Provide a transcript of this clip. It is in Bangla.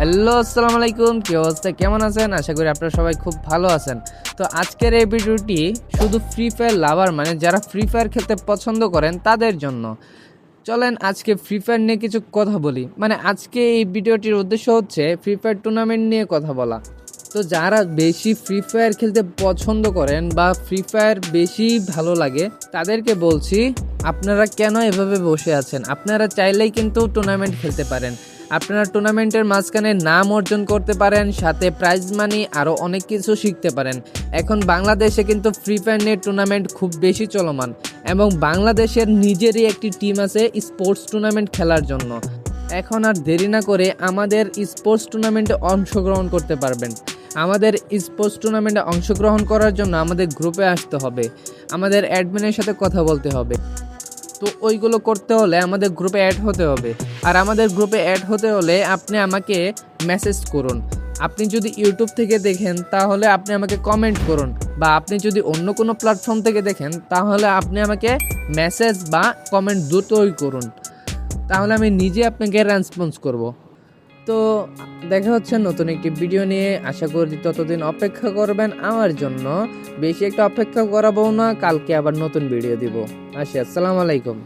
হ্যালো, আসসালামু আলাইকুম। কি অবস্থা? কেমন আছেন? আশা করি আপনারা সবাই খুব ভালো আছেন। তো আজকের এই ভিডিওটি শুধু ফ্রি ফায়ার লাভার মানে যারা ফ্রি ফায়ার খেলতে পছন্দ করেন, তাদের জন্য। চলেন আজকে ফ্রি ফায়ার নিয়ে কিছু কথা বলি। মানে আজকে এই ভিডিওটির উদ্দেশ্য হচ্ছে ফ্রি ফায়ার টুর্নামেন্ট নিয়ে কথা বলা। তো যারা বেশি ফ্রি ফায়ার খেলতে পছন্দ করেন বা ফ্রি ফায়ার বেশি ভালো লাগে, তাদেরকে বলছি, আপনারা কেন এভাবে বসে আছেন? আপনারা চাইলেই কিন্তু টুর্নামেন্ট খেলতে পারেন। আপনারা টুর্নামেন্টের মাঝখানে নাম অর্জন করতে পারেন, সাথে প্রাইজ মানি আরও অনেক কিছু শিখতে পারেন। এখন বাংলাদেশে কিন্তু ফ্রি ফায়ার নিয়ে টুর্নামেন্ট খুব বেশি চলমান এবং বাংলাদেশের নিজেরই একটি টিম আছে স্পোর্টস টুর্নামেন্ট খেলার জন্য। এখন আর দেরি না করে আমাদের স্পোর্টস টুর্নামেন্টে অংশগ্রহণ করতে পারবেন। আমাদের স্পোর্টস টুর্নামেন্টে অংশগ্রহণ করার জন্য আমাদের গ্রুপে আসতে হবে। আমাদের অ্যাডমিনের সাথে কথা বলতে হবে। তো ওইগুলো করতে হলে আমাদের গ্রুপে অ্যাড হতে হবে। আর আমাদের গ্রুপে অ্যাড হতে হলে আপনি আমাকে মেসেজ করুন। আপনি যদি ইউটিউব থেকে দেখেন, তাহলে আপনি আমাকে কমেন্ট করুন। বা আপনি যদি অন্য কোনো প্ল্যাটফর্ম থেকে দেখেন, তাহলে আপনি আমাকে মেসেজ বা কমেন্ট দুটোই করুন। তাহলে আমি নিজে আপনাকে রেসপন্স করব। তো দেখা হচ্ছে নতুন একটি ভিডিও নিয়ে। আশা করি ততদিন অপেক্ষা করবেন আমার জন্য। বেশি একটা অপেক্ষা করাবো না, কালকে আবার নতুন ভিডিও দিব। আসি, আসসালামু আলাইকুম।